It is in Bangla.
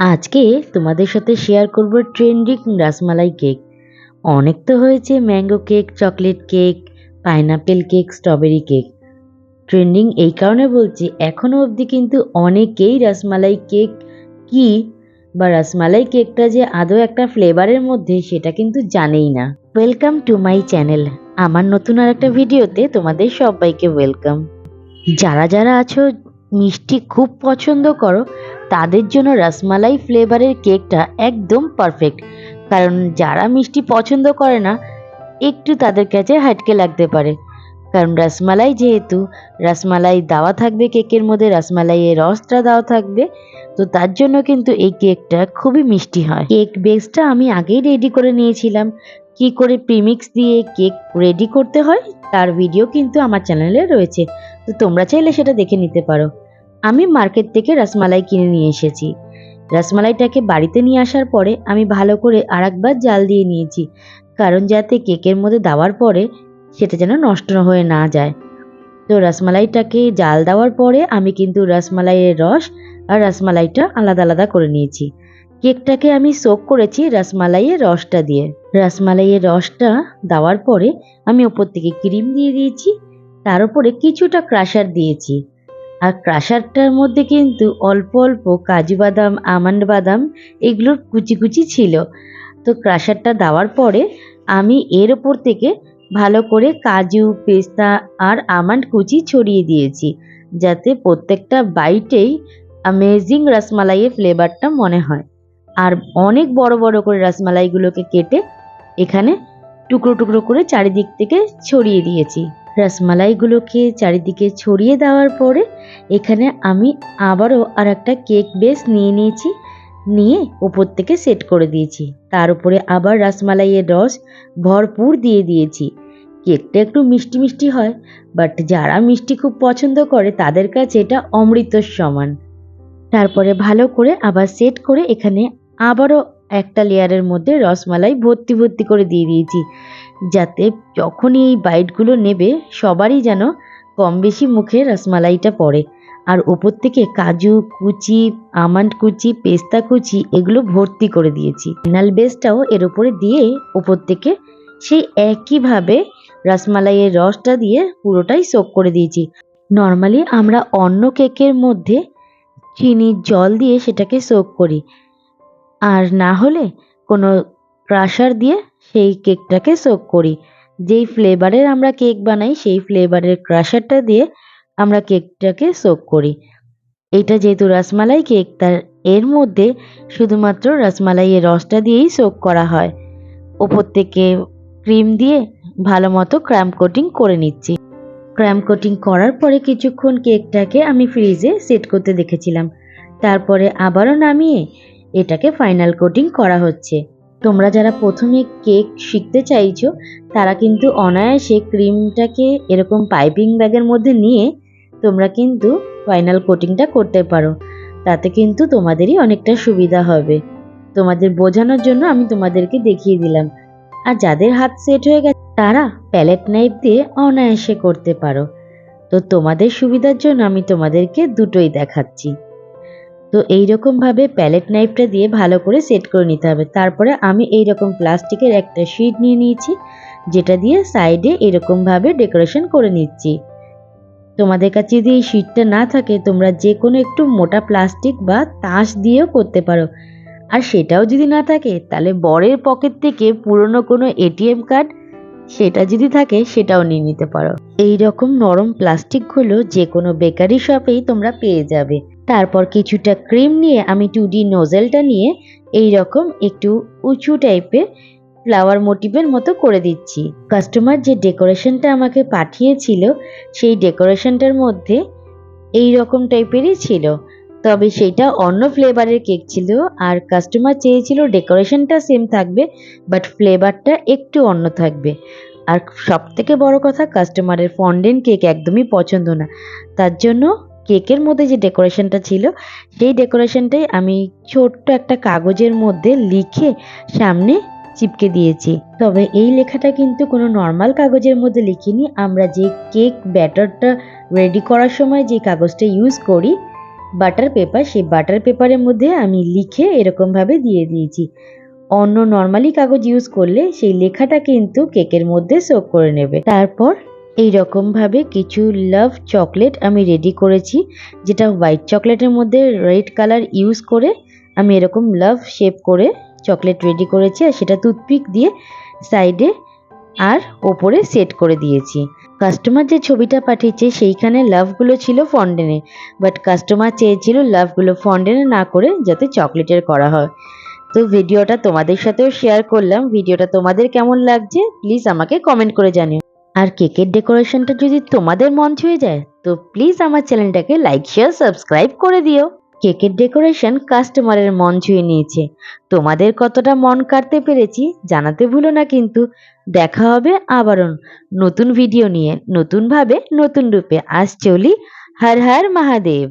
আজকে তোমাদের সাথে শেয়ার করব ট্রেন্ডিং রাসমালাই কেক অনেক তো হয়েছে mango cake chocolate cake pineapple cake strawberry cake trending এই কারণে বলছি এখনও অবধি কিন্তু অনেকেই রসমালাই কেক কি বা রসমালাই কেকটা যে আদৌ একটা ফ্লেভারের মধ্যে, সেটা কিন্তু জানেই না। ওয়েলকাম টু মাই চ্যানেল আমার নতুন আর একটা ভিডিওতে তোমাদের সবাইকে ওয়েলকাম যারা যারা আছো, মিষ্টি খুব পছন্দ করো তাদের জন্য রসমালাই ফ্লেভারের কেকটা একদম পারফেক্ট। কারণ যারা মিষ্টি পছন্দ করে না, একটু তাদের কাছে হাটকে লাগতে পারে। কারণ রসমালাই যেহেতু, রসমালাই দেওয়া থাকবে কেকের মধ্যে, রসমালাইয়ের রসটা দেওয়া থাকবে, তো তার জন্য কিন্তু এই কেকটা খুবই মিষ্টি হয়। কেক বেসটা আমি আগেই রেডি করে নিয়েছিলাম। কি করে প্রিমিক্স দিয়ে কেক রেডি করতে হয়, তার ভিডিও কিন্তু আমার চ্যানেলে রয়েছে। তো তোমরা চাইলে সেটা দেখে নিতে পারো। আমি মার্কেট থেকে রসমালাই কিনে নিয়ে এসেছি। রসমালাইটাকে বাড়িতে নিয়ে আসার পরে আমি ভালো করে আর একবার জাল দিয়ে নিয়েছি, কারণ যাতে কেকের মধ্যে দেওয়ার পরে সেটা যেন নষ্ট হয়ে না যায়। তো রসমালাইটাকে জাল দেওয়ার পরে আমি কিন্তু রসমালাইয়ের রস আর রসমালাইটা আলাদা আলাদা করে নিয়েছি। কেকটাকে আমি সোক করেছি রসমালাইয়ের রসটা দিয়ে। রসমালাইয়ের রসটা দেওয়ার পরে আমি ওপর থেকে ক্রিম দিয়ে দিয়েছি, তার উপরে কিছুটা ক্রাশার দিয়েছি। আর ক্রাশারটার মধ্যে কিন্তু অল্প অল্প কাজু বাদাম, আমন্ড বাদাম এগুলোর কুচি কুচি ছিল। তো ক্রাশারটা দেওয়ার পরে আমি এর ওপর থেকে ভালো করে কাজু, পেস্তা আর আমন্ড কুচি ছড়িয়ে দিয়েছি, যাতে প্রত্যেকটা বাইটেই অ্যামেজিং রসমালাইয়ের ফ্লেভারটা মনে হয়। আর অনেক বড় বড় করে রসমালাইগুলোকে কেটে এখানে টুকরো টুকরো করে চারিদিক থেকে ছড়িয়ে দিয়েছি। রসমালাইগুলোকে চারিদিকে ছড়িয়ে দেওয়ার পরে এখানে আমি আবারও আর একটা কেক বেস নিয়ে নিয়েছি, নিয়ে উপর থেকে সেট করে দিয়েছি। তার উপরে আবার রসমালাইয়ের রস ভরপুর দিয়ে দিয়েছি। কেকটা একটু মিষ্টি মিষ্টি হয়, বাট যারা মিষ্টি খুব পছন্দ করে তাদের কাছে এটা অমৃতর সমান। তারপরে ভালো করে আবার সেট করে এখানে আবারও একটা লেয়ারের মধ্যে রসমালাই ভর্তি ভর্তি করে দিয়ে দিয়েছি। যাতে যখনই এই বাইটগুলো নেবে, সবারই যেন কম বেশি মুখে রসমালাইটা পড়ে। আর ওপর থেকে কাজু কুচি, আমন্ড কুচি, পেস্তা কুচি, এগুলো ভর্তি করে দিয়েছি। ফাইনাল বেসটাও এর উপরে দিয়ে ওপর থেকে সেই একইভাবে রসমালাইয়ের রসটা দিয়ে পুরোটাই সোক করে দিয়েছি। নর্মালি আমরা অন্য কেকের মধ্যে চিনির জল দিয়ে সেটাকে সোক করি। আর না হলে কোনো ক্রাশার দিয়ে সেই কেকটাকে সোক করি। যেই ফ্লেভারের আমরা কেক বানাই, সেই ফ্লেভারের ক্রাশারটা দিয়ে আমরা কেকটাকে সোক করি। এটা যেহেতু রসমালাই কেক তার এর মধ্যে শুধুমাত্র রসমালাইয়ের রসটা দিয়েই সোক করা হয়। ওপর থেকে ক্রিম দিয়ে ভালো মতো ক্র্যাম্প কোটিং করে নিচ্ছি। ক্র্যাম্প কোটিং করার পরে কিছুক্ষণ কেকটাকে আমি ফ্রিজে সেট করতে দেখেছিলাম। তারপরে আবারও নামিয়ে এটাকে ফাইনাল কোটিং করা হচ্ছে। তোমরা যারা প্রথমে কেক শিখতে চাইছো, তারা কিন্তু অনায়াসে ক্রিমটাকে এরকম পাইপিং ব্যাগের মধ্যে নিয়ে তোমরা কিন্তু ফাইনাল কোটিংটা করতে পারো। তাতে কিন্তু তোমাদেরই অনেকটা সুবিধা হবে। তোমাদের বোঝানোর জন্য আমি তোমাদেরকে দেখিয়ে দিলাম। আর যাদের হাত সেট হয়ে গেছে, তারা প্যালেট নাইফ দিয়ে অনায়াসে করতে পারো। তো তোমাদের সুবিধার জন্য আমি তোমাদেরকে দুটোই দেখাচ্ছি। তো এইরকমভাবে প্যালেট নাইফটা দিয়ে ভালো করে সেট করে নিতে হবে। তারপরে আমি এই রকম প্লাস্টিকের একটা শিট নিয়ে নিয়েছি, যেটা দিয়ে সাইডে এরকমভাবে ডেকোরেশন করে নিচ্ছি। তোমাদের কাছে যদি এই শিটটা না থাকে, তোমরা যে কোনো একটু মোটা প্লাস্টিক বা তাস দিয়েও করতে পারো। আর সেটাও যদি না থাকে, তাহলে বরের পকেট থেকে পুরনো কোনো এটিএম কার্ড সেটা যদি থাকে, সেটাও নিয়ে নিতে পারো। এই রকম নরম প্লাস্টিকগুলো যে কোনো বেকারি শপেই তোমরা পেয়ে যাবে। তারপর কিছুটা ক্রিম নিয়ে আমি টু ডি নোজেলটা নিয়ে এই রকম একটু উঁচু টাইপের ফ্লাওয়ার মোটিভের মতো করে দিচ্ছি। কাস্টমার যে ডেকোরেশনটা আমাকে পাঠিয়েছিল, সেই ডেকোরেশনটার মধ্যে এই রকম টাইপেরই ছিল। তবে সেটা অন্য ফ্লেভারের কেক ছিল আর কাস্টমার চেয়েছিল ডেকোরেশনটা সেম থাকবে বাট ফ্লেভারটা একটু অন্য থাকবে। আর সব থেকে বড় কথা কাস্টমারের ফন্ডেন্ট কেক একদমই পছন্দ না। তার জন্য কেকের মধ্যে যে ডেকোরেশনটা ছিল, সেই ডেকোরেশনটাই আমি ছোট্ট একটা কাগজের মধ্যে লিখে সামনে চিপকে দিয়েছি। তবে এই লেখাটা কিন্তু কোনো নর্মাল কাগজের মধ্যে লিখিনি। আমরা যে কেক ব্যাটারটা রেডি করার সময় যে কাগজটা ইউজ করি বাটার পেপার সেই বাটার পেপারের মধ্যে আমি লিখে এরকমভাবে দিয়ে দিয়েছি। অন্য নর্মালি কাগজ ইউজ করলে সেই লেখাটা কিন্তু কেকের মধ্যে সোক করে নেবে। তারপর এই রকমভাবে কিছু লাভ চকলেট আমি রেডি করেছি, যেটা হোয়াইট চকলেটের মধ্যে রেড কালার ইউজ করে আমি এরকম লাভ শেপ করে চকলেট রেডি করেছি আর সেটা টুথপিক দিয়ে সাইডে আর ওপরে সেট করে দিয়েছি। কাস্টমার যে ছবিটা পাঠিয়েছে সেইখানে লাভগুলো ছিল ফন্ডেনে বাট কাস্টমার চেয়েছিল লাভগুলো ফন্ডেনে না করে যাতে চকলেটের করা হয়। তো ভিডিওটা তোমাদের সাথেও শেয়ার করলাম ভিডিওটা তোমাদের কেমন লাগছে প্লিজ আমাকে কমেন্ট করে জানিও। আর কেকের ডেকোরেশনটা যদি তোমাদের মন ছুঁয়ে যায়, তো প্লিজ আমার চ্যানেলটাকে লাইক শেয়ার সাবস্ক্রাইব করে দিও। কেকের ডেকোরেশন কাস্টমারের মন ছুঁয়ে নিয়েছে। তোমাদের কতটা মন কাটতে পেরেছি জানাতে ভুলো না কিন্তু। দেখা হবে আবারও নতুন ভিডিও নিয়ে, নতুনভাবে, নতুন রূপে। আজ চলি হর হর মহাদেব।